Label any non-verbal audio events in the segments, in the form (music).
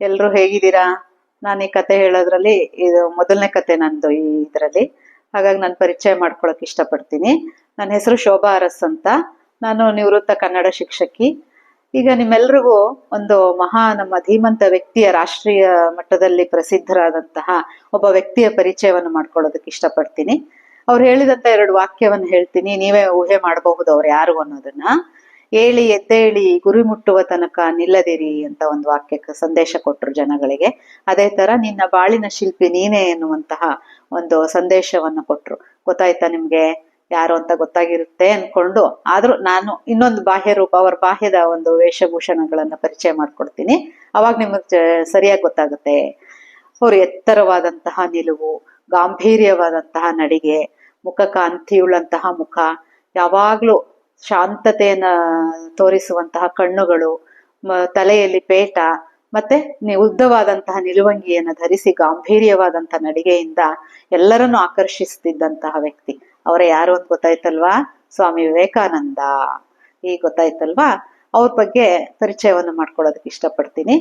ಎಲ್ರು ಹೇಗಿದ್ದೀರಾ? ನಾನು ಈ ಕತೆ ಹೇಳೋದ್ರಲ್ಲಿ ಇದು ಮೊದಲನೇ ಕತೆ ನಂದು ಈ ಇದರಲ್ಲಿ. ಹಾಗಾಗಿ ನಾನು ಪರಿಚಯ ಮಾಡ್ಕೊಳಕ್ ಇಷ್ಟಪಡ್ತೀನಿ. ನನ್ನ ಹೆಸರು ಶೋಭಾ ಅರಸ್ ಅಂತ. ನಾನು ನಿವೃತ್ತ ಕನ್ನಡ ಶಿಕ್ಷಕಿ. ಈಗ ನಿಮ್ಮೆಲ್ರಿಗೂ ಒಂದು ಮಹಾ ನಮ್ಮ ಧೀಮಂತ ವ್ಯಕ್ತಿಯ ರಾಷ್ಟ್ರೀಯ ಮಟ್ಟದಲ್ಲಿ ಪ್ರಸಿದ್ಧರಾದಂತಹ ಒಬ್ಬ ವ್ಯಕ್ತಿಯ ಪರಿಚಯವನ್ನು ಮಾಡ್ಕೊಳ್ಳೋದಕ್ಕೆ ಇಷ್ಟಪಡ್ತೀನಿ. ಅವ್ರು ಹೇಳಿದಂತ ಎರಡು ವಾಕ್ಯವನ್ನು ಹೇಳ್ತೀನಿ. ನೀವೇ ಊಹೆ ಮಾಡಬಹುದು ಅವ್ರು ಯಾರು ಅನ್ನೋದನ್ನ. ಏಳಿ ಎದ್ದೇಳಿ ಗುರಿ ಮುಟ್ಟುವ ತನಕ ನಿಲ್ಲದಿರಿ ಅಂತ ಒಂದು ವಾಕ್ಯಕ್ಕೆ ಸಂದೇಶ ಕೊಟ್ರು ಜನಗಳಿಗೆ. ಅದೇ ತರ ನಿನ್ನ ಬಾಳಿನ ಶಿಲ್ಪಿ ನೀನೇ ಎನ್ನುವಂತಹ ಒಂದು ಸಂದೇಶವನ್ನು ಕೊಟ್ರು. ಗೊತ್ತಾಯ್ತಾ ನಿಮ್ಗೆ? ಯಾರು ಅಂತ ಗೊತ್ತಾಗಿರುತ್ತೆ ಅನ್ಕೊಂಡು, ಆದ್ರೂ ನಾನು ಇನ್ನೊಂದು ಬಾಹ್ಯ ರೂಪ, ಅವರ ಬಾಹ್ಯದ ಒಂದು ವೇಷಭೂಷಣಗಳನ್ನ ಪರಿಚಯ ಮಾಡ್ಕೊಡ್ತೀನಿ. ಅವಾಗ ನಿಮಗೆ ಸರಿಯಾಗಿ ಗೊತ್ತಾಗುತ್ತೆ. ಅವರು ಎತ್ತರವಾದಂತಹ ನಿಲುವು, ಗಾಂಭೀರ್ಯವಾದಂತಹ ನಡಿಗೆ ಮುಖ ಕಾಂತಿಯುಳ್ಳಂತಹ ಮುಖ, ಯಾವಾಗ್ಲೂ ಶಾಂತತೆಯನ್ನ ತೋರಿಸುವಂತಹ ಕಣ್ಣುಗಳು ತಲೆಯಲ್ಲಿ ಪೇಟ, ಮತ್ತೆ ಉದ್ದವಾದಂತಹ ನಿಲುವಂಗಿಯನ್ನು ಧರಿಸಿ ಗಾಂಭೀರ್ಯವಾದಂತಹ ನಡಿಗೆಯಿಂದ ಎಲ್ಲರನ್ನು ಆಕರ್ಷಿಸ್ತಿದ್ದಂತಹ ವ್ಯಕ್ತಿ. ಅವರ ಯಾರು ಅಂತ ಗೊತ್ತಾಯ್ತಲ್ವಾ? ಸ್ವಾಮಿ ವಿವೇಕಾನಂದ. ಈ ಗೊತ್ತಾಯ್ತಲ್ವಾ? ಅವ್ರ ಬಗ್ಗೆ ಪರಿಚಯವನ್ನು ಮಾಡ್ಕೊಳ್ಳೋದಕ್ಕೆ ಇಷ್ಟಪಡ್ತೀನಿ.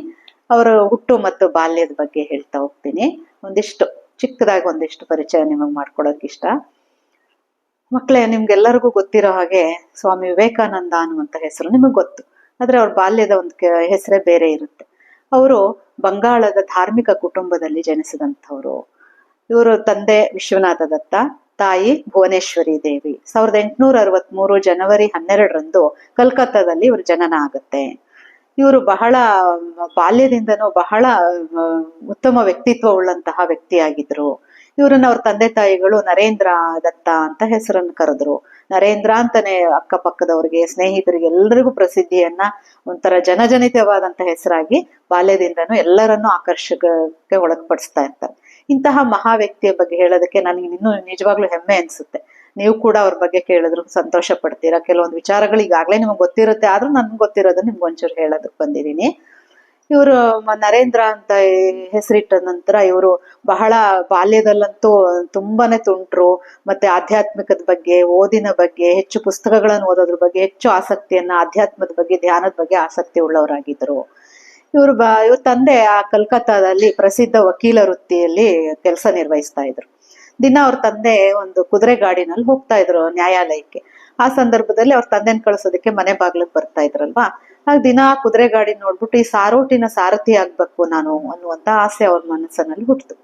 ಅವರ ಹುಟ್ಟು ಮತ್ತು ಬಾಲ್ಯದ ಬಗ್ಗೆ ಹೇಳ್ತಾ ಹೋಗ್ತೀನಿ. ಒಂದಿಷ್ಟು ಚಿಕ್ಕದಾಗಿ ಒಂದಿಷ್ಟು ಪರಿಚಯ ನಿಮಗೆ ಮಾಡ್ಕೊಳ್ಳೋಕೆ ಇಷ್ಟ. ಮಕ್ಕಳೇ ನಿಮ್ಗೆಲ್ಲರಿಗೂ ಗೊತ್ತಿರೋ ಹಾಗೆ ಸ್ವಾಮಿ ವಿವೇಕಾನಂದ ಅನ್ನುವಂಥ ಹೆಸರು ನಿಮಗೆ ಗೊತ್ತು. ಆದರೆ ಅವ್ರ ಬಾಲ್ಯದ ಒಂದು ಹೆಸರೇ ಬೇರೆ ಇರುತ್ತೆ. ಅವರು ಬಂಗಾಳದ ಧಾರ್ಮಿಕ ಕುಟುಂಬದಲ್ಲಿ ಜನಿಸಿದಂಥವ್ರು. ಇವರು ತಂದೆ ವಿಶ್ವನಾಥ ದತ್ತ ತಾಯಿ ಭುವನೇಶ್ವರಿ ದೇವಿ. ಸಾವಿರದ ಎಂಟುನೂರ ಅರವತ್ಮೂರು ಜನವರಿ ಹನ್ನೆರಡರಂದು ಕಲ್ಕತ್ತಾದಲ್ಲಿ ಇವ್ರ ಜನನ ಆಗುತ್ತೆ. ಇವರು ಬಹಳ, ಬಾಲ್ಯದಿಂದನೂ ಬಹಳ ಉತ್ತಮ ವ್ಯಕ್ತಿತ್ವ ಉಳ್ಳಂತಹ ವ್ಯಕ್ತಿಯಾಗಿದ್ರು. ಇವರನ್ನ ಅವ್ರ ತಂದೆ ತಾಯಿಗಳು ನರೇಂದ್ರ ದತ್ತ ಅಂತ ಹೆಸರನ್ನು ಕರೆದ್ರು. ನರೇಂದ್ರ ಅಂತಾನೆ ಅಕ್ಕಪಕ್ಕದವ್ರಿಗೆ, ಸ್ನೇಹಿತರಿಗೆ ಎಲ್ಲರಿಗೂ ಪ್ರಸಿದ್ಧಿಯನ್ನ ಒಂಥರ ಜನಜನಿತವಾದಂತಹ ಹೆಸರಾಗಿ ಬಾಲ್ಯದಿಂದನೂ ಎಲ್ಲರನ್ನೂ ಆಕರ್ಷಕಕ್ಕೆ ಒಳಪಡಿಸ್ತಾ ಇರ್ತಾರೆ. ಇಂತಹ ಮಹಾ ವ್ಯಕ್ತಿಯ ಬಗ್ಗೆ ಹೇಳೋದಕ್ಕೆ ನನಗೆ ಇನ್ನೂ ನಿಜವಾಗ್ಲೂ ಹೆಮ್ಮೆ ಅನ್ಸುತ್ತೆ. ನೀವು ಕೂಡ ಅವ್ರ ಬಗ್ಗೆ ಕೇಳಿದ್ರು, ಸಂತೋಷ ಪಡ್ತೀರಾ? ಕೆಲವೊಂದು ವಿಚಾರಗಳು ಈಗಾಗಲೇ ನಿಮ್ಗೆ ಗೊತ್ತಿರುತ್ತೆ, ಆದ್ರೂ ನನ್ಗೆ ಗೊತ್ತಿರೋದನ್ನ ನಿಮ್ಗೆ ಒಂಚೂರು ಹೇಳೋದಕ್ಕೆ ಬಂದಿದ್ದೀನಿ. ಇವರು ನರೇಂದ್ರ ಅಂತ ಹೆಸರಿಟ್ಟ ನಂತರ ಇವರು ಬಹಳ ಬಾಲ್ಯದಲ್ಲಂತೂ ತುಂಬಾನೇ ತುಂಟ್ರು. ಮತ್ತೆ ಆಧ್ಯಾತ್ಮಿಕದ ಬಗ್ಗೆ, ಓದಿನ ಬಗ್ಗೆ, ಹೆಚ್ಚು ಪುಸ್ತಕಗಳನ್ನು ಓದೋದ್ರ ಬಗ್ಗೆ, ಹೆಚ್ಚು ಆಸಕ್ತಿಯನ್ನ ಆಧ್ಯಾತ್ಮದ ಬಗ್ಗೆ, ಧ್ಯಾನದ ಬಗ್ಗೆ ಆಸಕ್ತಿ ಉಳ್ಳವರಾಗಿದ್ದರು. ಇವರು ಬ, ಇವ್ರ ತಂದೆ ಆ ಕಲ್ಕತ್ತಾದಲ್ಲಿ ಪ್ರಸಿದ್ಧ ವಕೀಲ ವೃತ್ತಿಯಲ್ಲಿ ಕೆಲಸ ನಿರ್ವಹಿಸ್ತಾ ಇದ್ರು. ದಿನ ಅವ್ರ ತಂದೆ ಒಂದು ಕುದುರೆ ಗಾಡಿನಲ್ಲಿ ಹೋಗ್ತಾ ಇದ್ರು ನ್ಯಾಯಾಲಯಕ್ಕೆ. ಆ ಸಂದರ್ಭದಲ್ಲಿ ಅವ್ರ ತಂದೆನ ಕಳ್ಸೋದಕ್ಕೆ ಮನೆ ಬಾಗ್ಲಿಗೆ ಬರ್ತಾ ಇದ್ರಲ್ವಾ? ಆಗ ದಿನ ಕುದುರೆ ಗಾಡಿ ನೋಡ್ಬಿಟ್ಟು ಈ ಸಾರೋಟಿನ ಸಾರಥಿ ಆಗ್ಬೇಕು ನಾನು ಅನ್ನುವಂತ ಆಸೆ ಅವ್ರ ಮನಸ್ಸಿನಲ್ಲಿ ಹುಟ್ಟಿತು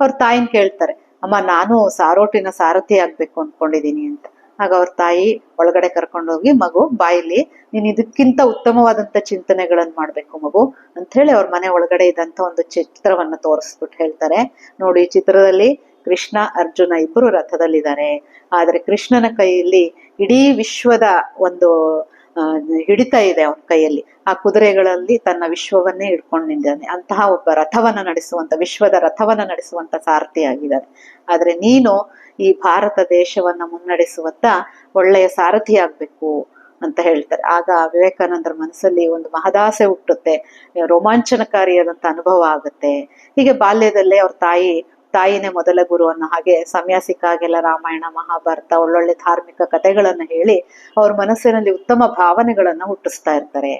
ಅವ್ರ ತಾಯಿನ ಕೇಳ್ತಾರೆ, ಅಮ್ಮ, ನಾನು ಸಾರೋಟಿನ ಸಾರಥಿ ಆಗ್ಬೇಕು ಅನ್ಕೊಂಡಿದೀನಿ ಅಂತ. ಆಗ ಅವ್ರ ತಾಯಿ ಒಳಗಡೆ ಕರ್ಕೊಂಡೋಗಿ, ಮಗು, ಬಾಯಿಲಿ, ನೀನ್ ಇದಕ್ಕಿಂತ ಉತ್ತಮವಾದಂತ ಚಿಂತನೆಗಳನ್ನ ಮಾಡ್ಬೇಕು ಮಗು ಅಂತ ಹೇಳಿ ಅವ್ರ ಮನೆ ಒಳಗಡೆ ಇದ್ದಂತ ಒಂದು ಚಿತ್ರವನ್ನ ತೋರಿಸ್ಬಿಟ್ಟು ಹೇಳ್ತಾರೆ. ನೋಡಿ, ಈ ಚಿತ್ರದಲ್ಲಿ ಕೃಷ್ಣ, ಅರ್ಜುನ ಇಬ್ಬರು ರಥದಲ್ಲಿದ್ದಾರೆ. ಆದ್ರೆ ಕೃಷ್ಣನ ಕೈಯಲ್ಲಿ ಇಡೀ ವಿಶ್ವದ ಒಂದು ಹಿಡಿತ ಇದೆ ಅವನ ಕೈಯಲ್ಲಿ. ಆ ಕುದುರೆಗಳಲ್ಲಿ ತನ್ನ ವಿಶ್ವವನ್ನೇ ಹಿಡ್ಕೊಂಡು ನಿಂತಿದ್ದಾನೆ ಅಂತಹ ಒಬ್ಬ ರಥವನ್ನ ನಡೆಸುವಂತ, ವಿಶ್ವದ ರಥವನ್ನ ನಡೆಸುವಂತ ಸಾರಥಿ ಆಗಿದ್ದಾನೆ. ಆದ್ರೆ ನೀನು ಈ ಭಾರತ ದೇಶವನ್ನ ಮುನ್ನಡೆಸುವಂತ ಒಳ್ಳೆಯ ಸಾರಥಿ ಆಗ್ಬೇಕು ಅಂತ ಹೇಳ್ತಾರೆ. ಆಗ ವಿವೇಕಾನಂದರ ಮನಸ್ಸಲ್ಲಿ ಒಂದು ಮಹದಾಸೆ ಹುಟ್ಟುತ್ತೆ. ರೋಮಾಂಚನಕಾರಿಯಾದಂತ ಅನುಭವ ಆಗುತ್ತೆ. ಹೀಗೆ ಬಾಲ್ಯದಲ್ಲೇ ಅವ್ರ ತಾಯಿ ತಾಯಿನೇ ಮೊದಲ ಗುರು ಅನ್ನೋ ಹಾಗೆ ಸಮಯ ಸಿಕ್ಕಾಗೆಲ್ಲ ರಾಮಾಯಣ, ಮಹಾಭಾರತ, ಒಳ್ಳೊಳ್ಳೆ ಧಾರ್ಮಿಕ ಕಥೆಗಳನ್ನ ಹೇಳಿ ಅವ್ರ ಮನಸ್ಸಿನಲ್ಲಿ ಉತ್ತಮ ಭಾವನೆಗಳನ್ನ ಹುಟ್ಟಿಸ್ತಾ ಇರ್ತಾರೆ.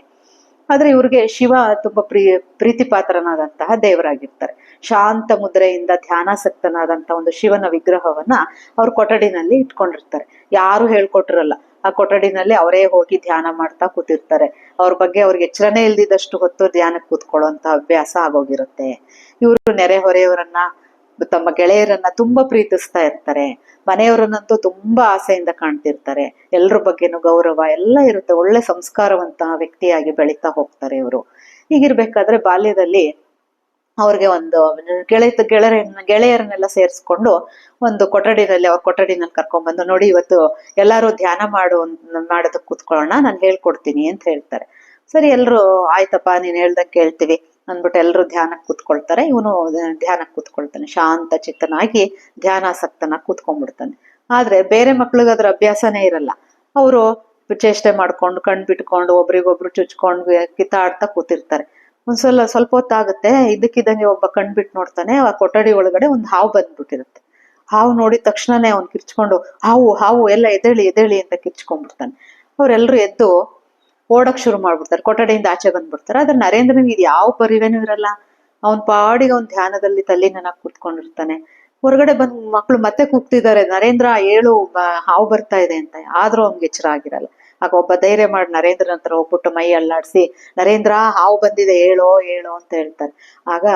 ಆದ್ರೆ ಇವ್ರಿಗೆ ಶಿವ ತುಂಬಾ ಪ್ರೀ ಪ್ರೀತಿ ಪಾತ್ರನಾದಂತಹ ದೇವರಾಗಿರ್ತಾರೆ. ಶಾಂತ ಮುದ್ರೆಯಿಂದ ಧ್ಯಾನಾಸಕ್ತನಾದಂತಹ ಒಂದು ಶಿವನ ವಿಗ್ರಹವನ್ನ ಅವ್ರ ಕೊಠಡಿನಲ್ಲಿ ಇಟ್ಕೊಂಡಿರ್ತಾರೆ. ಯಾರು ಹೇಳ್ಕೊಟ್ರಲ್ಲ, ಆ ಕೊಠಡಿನಲ್ಲಿ ಅವರೇ ಹೋಗಿ ಧ್ಯಾನ ಮಾಡ್ತಾ ಕೂತಿರ್ತಾರೆ. ಅವ್ರ ಬಗ್ಗೆ ಅವ್ರಿಗೆ ಎಚ್ಚರನೇ ಇಲ್ದಿದ್ದಷ್ಟು ಹೊತ್ತು ಧ್ಯಾನಕ್ಕೆ ಕೂತ್ಕೊಳ್ಳುವಂತ ಅಭ್ಯಾಸ ಆಗೋಗಿರುತ್ತೆ. ಇವರು ನೆರೆಹೊರೆಯವರನ್ನ ತಮ್ಮ ಗೆಳೆಯರನ್ನ ತುಂಬಾ ಪ್ರೀತಿಸ್ತಾ ಇರ್ತಾರೆ. ಮನೆಯವರನ್ನಂತೂ ತುಂಬಾ ಆಸೆಯಿಂದ ಕಾಣ್ತಿರ್ತಾರೆ. ಎಲ್ಲರ ಬಗ್ಗೆನೂ ಗೌರವ ಎಲ್ಲ ಇರುತ್ತೆ. ಒಳ್ಳೆ ಸಂಸ್ಕಾರವಂತಹ ವ್ಯಕ್ತಿಯಾಗಿ ಬೆಳೀತಾ ಹೋಗ್ತಾರೆ ಇವರು. ಹೀಗಿರ್ಬೇಕಾದ್ರೆ ಬಾಲ್ಯದಲ್ಲಿ ಅವ್ರಿಗೆ ಒಂದು ಗೆಳೆಯ ಗೆಳೆಯ ಗೆಳೆಯರನ್ನೆಲ್ಲ ಸೇರಿಸ್ಕೊಂಡು ಒಂದು ಕೊಠಡಿನಲ್ಲಿ ಅವ್ರ ಕೊಠಡಿನಲ್ಲಿ ಕರ್ಕೊಂಡ್ಬಂದು ನೋಡಿ, ಇವತ್ತು ಎಲ್ಲರೂ ಧ್ಯಾನ ಮಾಡು ಮಾಡೋದಕ್ಕೆ ಕೂತ್ಕೊಳ್ಳೋಣ, ನಾನು ಹೇಳ್ಕೊಡ್ತೀನಿ ಅಂತ ಹೇಳ್ತಾರೆ. ಸರಿ, ಎಲ್ರು, ಆಯ್ತಪ್ಪ, ನೀನ್ ಹೇಳ್ದಂಗೆ ಕೇಳ್ತೀವಿ. ಅಂದ್ಬಿಟ್ಟು ಎಲ್ರು ಧ್ಯಾನಕ್ಕೆ ಕೂತ್ಕೊಳ್ತಾರೆ. ಇವನು ಧ್ಯಾನಕ್ಕೆ ಕೂತ್ಕೊಳ್ತಾನೆ. ಶಾಂತ, ಚಿತ್ತನಾಗಿ ಧ್ಯಾನಾಸಕ್ತನಾಗಿ ಕೂತ್ಕೊಂಡ್ಬಿಡ್ತಾನೆ. ಆದ್ರೆ ಬೇರೆ ಮಕ್ಳಿಗೆ ಅದ್ರ ಅಭ್ಯಾಸನೇ ಇರಲ್ಲ. ಅವರು ಚೇಷ್ಟೆ ಮಾಡ್ಕೊಂಡು ಕಣ್ ಬಿಟ್ಕೊಂಡು, ಒಬ್ರಿಗೊಬ್ರು ಚುಚ್ಕೊಂಡು, ಕಿತ್ತಾಡ್ತಾ ಕೂತಿರ್ತಾರೆ. ಒಂದ್ಸಲ ಸ್ವಲ್ಪ ಹೊತ್ತಾಗುತ್ತೆ ಇದಕ್ಕಿದ್ದಂಗೆ ಒಬ್ಬ ಕಣ್ ಬಿಟ್ಟು ನೋಡ್ತಾನೆ, ಆ ಕೊಠಡಿ ಒಳಗಡೆ ಒಂದು ಹಾವು ಬಂದ್ಬಿಟ್ಟಿರುತ್ತೆ. ಹಾವು ನೋಡಿದ ತಕ್ಷಣನೇ ಅವ್ನು ಕಿರ್ಚ್ಕೊಂಡು, ಹಾವು ಹಾವು, ಎಲ್ಲ ಎದೇಳಿ ಎದೇಳಿ ಅಂತ ಕಿರ್ಚ್ಕೊಂಡ್ಬಿಡ್ತಾನೆ. ಅವರೆಲ್ಲರೂ ಎದ್ದು ಓಡಕ್ ಶುರು ಮಾಡ್ಬಿಡ್ತಾರೆ, ಕೊಠಡಿಯಿಂದ ಆಚೆ ಬಂದ್ಬಿಡ್ತಾರೆ. ಆದ್ರೆ ನರೇಂದ್ರನಿಗೆ ಇದು ಯಾವ ಪರಿವೇನೂ ಇರಲ್ಲ. ಅವನ್ ಪಾಡಿಗೆ ಅವ್ನ ಧ್ಯಾನದಲ್ಲಿ ತಲ್ಲಿನ ಕೂತ್ಕೊಂಡಿರ್ತಾನೆ. ಹೊರಗಡೆ ಬಂದ್ ಮಕ್ಳು ಮತ್ತೆ ಕೂಗ್ತಿದ್ದಾರೆ. ನರೇಂದ್ರ ಏಳು ಹಾವು ಬರ್ತಾ ಇದೆ ಅಂತ. ಆದ್ರೂ ಅವ್ನ್ಗೆ ಎಚ್ಚರ ಆಗಿರಲ್ಲ. ಆಗ ಒಬ್ಬ ಧೈರ್ಯ ಮಾಡಿ ನರೇಂದ್ರ ನಂತರ ಹೋಗ್ಬಿಟ್ಟು ಮೈ ಅಲ್ಲಾಡ್ಸಿ, ನರೇಂದ್ರ ಹಾವು ಬಂದಿದೆ ಹೇಳೋ ಹೇಳೋ ಅಂತ ಹೇಳ್ತಾರೆ. ಆಗ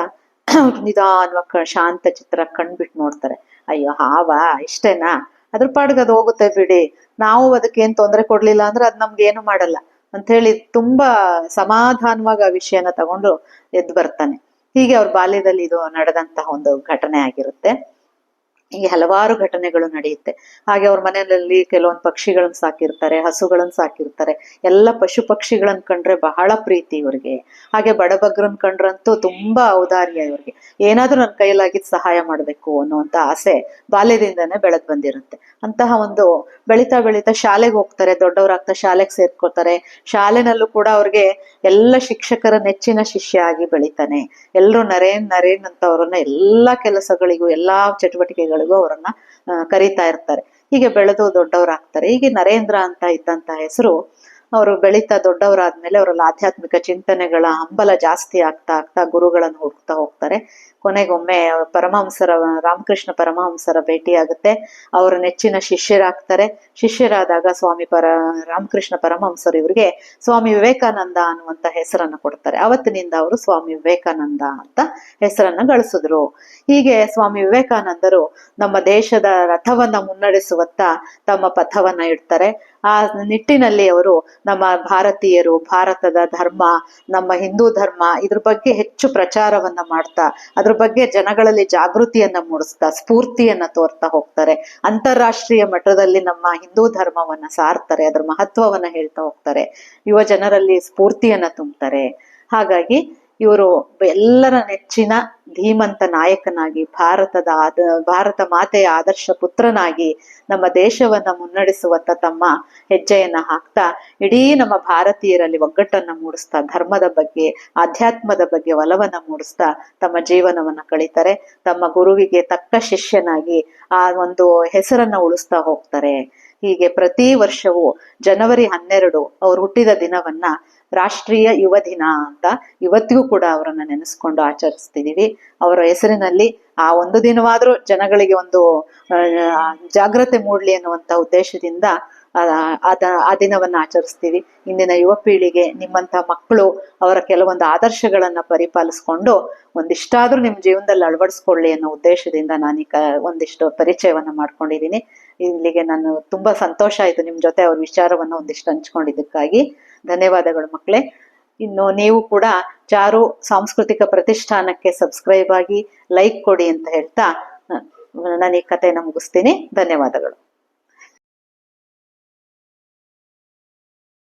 (clears throat) ನಿಧಾನವಾಗಿ ಶಾಂತ ಚಿತ್ರ ಕಣ್ಬಿಟ್ಟು ನೋಡ್ತಾರೆ. ಅಯ್ಯೋ, ಹಾವಾ, ಇಷ್ಟೇನಾ? ಅದ್ರ ಪಾಡಿಗೆ ಅದು ಹೋಗುತ್ತೆ ಬಿಡಿ. ನಾವು ಅದಕ್ಕೆ ಏನ್ ತೊಂದರೆ ಕೊಡ್ಲಿಲ್ಲ ಅಂದ್ರೆ ಅದ್ ನಮ್ಗೆ ಏನು ಮಾಡಲ್ಲ. ಅಂತ ಹೇಳಿ ತುಂಬಾ ಸಮಾಧಾನವಾಗಿ ಆ ವಿಷಯನ ತಗೊಂಡು ಎದ್ದು ಬರ್ತಾನೆ. ಹೀಗೆ ಅವ್ರ ಬಾಲ್ಯದಲ್ಲಿ ಇದು ನಡೆದಂತಹ ಒಂದು ಘಟನೆ ಆಗಿರುತ್ತೆ. ಹೀಗೆ ಹಲವಾರು ಘಟನೆಗಳು ನಡೆಯುತ್ತೆ. ಹಾಗೆ ಅವ್ರ ಮನೆಯಲ್ಲಿ ಕೆಲವೊಂದು ಪಕ್ಷಿಗಳನ್ನ ಸಾಕಿರ್ತಾರೆ ಹಸುಗಳನ್ನ ಸಾಕಿರ್ತಾರೆ. ಎಲ್ಲ ಪಶು ಪಕ್ಷಿಗಳನ್ನ ಕಂಡ್ರೆ ಬಹಳ ಪ್ರೀತಿ ಇವ್ರಿಗೆ. ಹಾಗೆ ಬಡಬಗ್ರನ್ ಕಂಡ್ರಂತೂ ತುಂಬಾ ಔದಾರ್ಯ ಇವ್ರಿಗೆ. ಏನಾದ್ರೂ ನನ್ನ ಕೈಲಾಗಿದ್ ಸಹಾಯ ಮಾಡ್ಬೇಕು ಅನ್ನುವಂತ ಆಸೆ ಬಾಲ್ಯದಿಂದನೇ ಬೆಳೆದ್ ಬಂದಿರುತ್ತೆ. ಅಂತಹ ಒಂದು ಬೆಳಿತಾ ಬೆಳಿತಾ ಶಾಲೆಗೆ ಹೋಗ್ತಾರೆ ದೊಡ್ಡವರಾಗ್ತಾ ಶಾಲೆಗೆ ಸೇರ್ಕೋತಾರೆ ಶಾಲೆನಲ್ಲೂ ಕೂಡ ಅವ್ರಿಗೆ ಎಲ್ಲ ಶಿಕ್ಷಕರ ನೆಚ್ಚಿನ ಶಿಷ್ಯ ಆಗಿ ಬೆಳಿತಾನೆ. ಎಲ್ಲರೂ ನರೇನ್ ನರೇನ್ ಅಂತ ಅವ್ರನ್ನ ಎಲ್ಲಾ ಕೆಲಸಗಳಿಗೂ, ಎಲ್ಲಾ ಚಟುವಟಿಕೆಗಳಿಗೂ ಅವರನ್ನ ಆ, ಕರೀತಾ ಇರ್ತಾರೆ. ಹೀಗೆ ಬೆಳೆದು ದೊಡ್ಡವರಾಗ್ತಾರೆ. ಹೀಗೆ ನರೇಂದ್ರ ಅಂತ ಇದ್ದಂತ ಹೆಸರು ಅವರು ಬೆಳೀತಾ ದೊಡ್ಡವರಾದ್ಮೇಲೆ ಅವರಲ್ಲಿ ಆಧ್ಯಾತ್ಮಿಕ ಚಿಂತನೆಗಳ ಹಂಬಲ ಜಾಸ್ತಿ ಆಗ್ತಾ ಆಗ್ತಾ ಗುರುಗಳನ್ನು ಹುಡುಕ್ತಾ ಹೋಗ್ತಾರೆ. ಕೊನೆಗೊಮ್ಮೆ ಪರಮಹಂಸರ, ರಾಮಕೃಷ್ಣ ಪರಮಹಂಸರ ಭೇಟಿಯಾಗುತ್ತೆ. ಅವರ ನೆಚ್ಚಿನ ಶಿಷ್ಯರಾಗ್ತಾರೆ. ಶಿಷ್ಯರಾದಾಗ ಸ್ವಾಮಿ ಪರ, ರಾಮಕೃಷ್ಣ ಪರಮಹಂಸರು ಇವರಿಗೆ ಸ್ವಾಮಿ ವಿವೇಕಾನಂದ ಅನ್ನುವಂತ ಹೆಸರನ್ನ ಕೊಡ್ತಾರೆ. ಅವತ್ತಿನಿಂದ ಅವರು ಸ್ವಾಮಿ ವಿವೇಕಾನಂದ ಅಂತ ಹೆಸರನ್ನ ಗಳಿಸಿದ್ರು. ಹೀಗೆ ಸ್ವಾಮಿ ವಿವೇಕಾನಂದರು ನಮ್ಮ ದೇಶದ ರಥವನ್ನ ಮುನ್ನಡೆಸುವತ್ತ ತಮ್ಮ ಪಥವನ್ನ ಇಡ್ತಾರೆ. ಆ ನಿಟ್ಟಿನಲ್ಲಿ ಅವರು ನಮ್ಮ ಭಾರತೀಯರು, ಭಾರತದ ಧರ್ಮ, ನಮ್ಮ ಹಿಂದೂ ಧರ್ಮ ಇದ್ರ ಬಗ್ಗೆ ಹೆಚ್ಚು ಪ್ರಚಾರವನ್ನ ಮಾಡ್ತಾ ಅದ್ರ ಬಗ್ಗೆ ಜನಗಳಲ್ಲಿ ಜಾಗೃತಿಯನ್ನ ಮೂಡಿಸ್ತಾ, ಸ್ಫೂರ್ತಿಯನ್ನ ತೋರ್ತಾ ಹೋಗ್ತಾರೆ. ಅಂತಾರಾಷ್ಟ್ರೀಯ ಮಟ್ಟದಲ್ಲಿ ನಮ್ಮ ಹಿಂದೂ ಧರ್ಮವನ್ನ ಸಾರ್ತಾರೆ, ಅದ್ರ ಮಹತ್ವವನ್ನ ಹೇಳ್ತಾ ಹೋಗ್ತಾರೆ. ಯುವ ಜನರಲ್ಲಿ ಸ್ಫೂರ್ತಿಯನ್ನ ತುಂಬ್ತಾರೆ. ಹಾಗಾಗಿ ಇವರು ಎಲ್ಲರ ನೆಚ್ಚಿನ ಧೀಮಂತ ನಾಯಕನಾಗಿ, ಭಾರತದ ಆದ, ಭಾರತ ಮಾತೆಯ ಆದರ್ಶ ಪುತ್ರನಾಗಿ ನಮ್ಮ ದೇಶವನ್ನ ಮುನ್ನಡೆಸುವತ್ತ ತಮ್ಮ ಹೆಜ್ಜೆಯನ್ನ ಹಾಕ್ತಾ ಇಡೀ ನಮ್ಮ ಭಾರತೀಯರಲ್ಲಿ ಒಗ್ಗಟ್ಟನ್ನ ಮೂಡಿಸ್ತಾ, ಧರ್ಮದ ಬಗ್ಗೆ, ಆಧ್ಯಾತ್ಮದ ಬಗ್ಗೆ ಒಲವನ್ನ ಮೂಡಿಸ್ತಾ ತಮ್ಮ ಜೀವನವನ್ನ ಕಳೀತಾರೆ. ತಮ್ಮ ಗುರುವಿಗೆ ತಕ್ಕ ಶಿಷ್ಯನಾಗಿ ಆ ಒಂದು ಹೆಸರನ್ನ ಉಳಿಸ್ತಾ ಹೋಗ್ತಾರೆ. ಹೀಗೆ ಪ್ರತಿ ವರ್ಷವೂ ಜನವರಿ ಹನ್ನೆರಡು ಅವ್ರು ಹುಟ್ಟಿದ ದಿನವನ್ನ ರಾಷ್ಟ್ರೀಯ ಯುವ ದಿನ ಅಂತ ಇವತ್ತಿಗೂ ಕೂಡ ಅವರನ್ನ ನೆನೆಸ್ಕೊಂಡು ಆಚರಿಸ್ತಿದೀವಿ. ಅವರ ಹೆಸರಿನಲ್ಲಿ ಆ ಒಂದು ದಿನವಾದ್ರೂ ಜನಗಳಿಗೆ ಒಂದು ಜಾಗ್ರತೆ ಮೂಡ್ಲಿ ಅನ್ನುವಂತ ಉದ್ದೇಶದಿಂದ ಅದ, ಆ ದಿನವನ್ನ ಆಚರಿಸ್ತೀವಿ. ಇಂದಿನ ಯುವ ಪೀಳಿಗೆ ನಿಮ್ಮಂತ ಮಕ್ಕಳು ಅವರ ಕೆಲವೊಂದು ಆದರ್ಶಗಳನ್ನ ಪರಿಪಾಲಿಸ್ಕೊಂಡು ಒಂದಿಷ್ಟಾದ್ರೂ ನಿಮ್ ಜೀವನದಲ್ಲಿ ಅಳವಡಿಸ್ಕೊಳ್ಳಿ ಅನ್ನೋ ಉದ್ದೇಶದಿಂದ ನಾನು ಈ ಕ ಒಂದಿಷ್ಟು ಪರಿಚಯವನ್ನ ಮಾಡ್ಕೊಂಡಿದ್ದೀನಿ ಇಲ್ಲಿಗೆ ನಾನು ತುಂಬಾ ಸಂತೋಷ ಆಯ್ತು ನಿಮ್ ಜೊತೆ ಅವ್ರ ವಿಚಾರವನ್ನ ಒಂದಿಷ್ಟು ಹಂಚ್ಕೊಂಡಿದ್ದಕ್ಕಾಗಿ. ಧನ್ಯವಾದಗಳು ಮಕ್ಕಳೇ. ಇನ್ನು ನೀವು ಕೂಡ ಚಾರು ಸಾಂಸ್ಕೃತಿಕ ಪ್ರತಿಷ್ಠಾನಕ್ಕೆ ಸಬ್ಸ್ಕ್ರೈಬ್ ಆಗಿ ಲೈಕ್ ಕೊಡಿ ಅಂತ ಹೇಳ್ತಾ ನಾನು ಈ ಕಥೆನ ಮುಗಿಸ್ತೀನಿ. ಧನ್ಯವಾದಗಳು.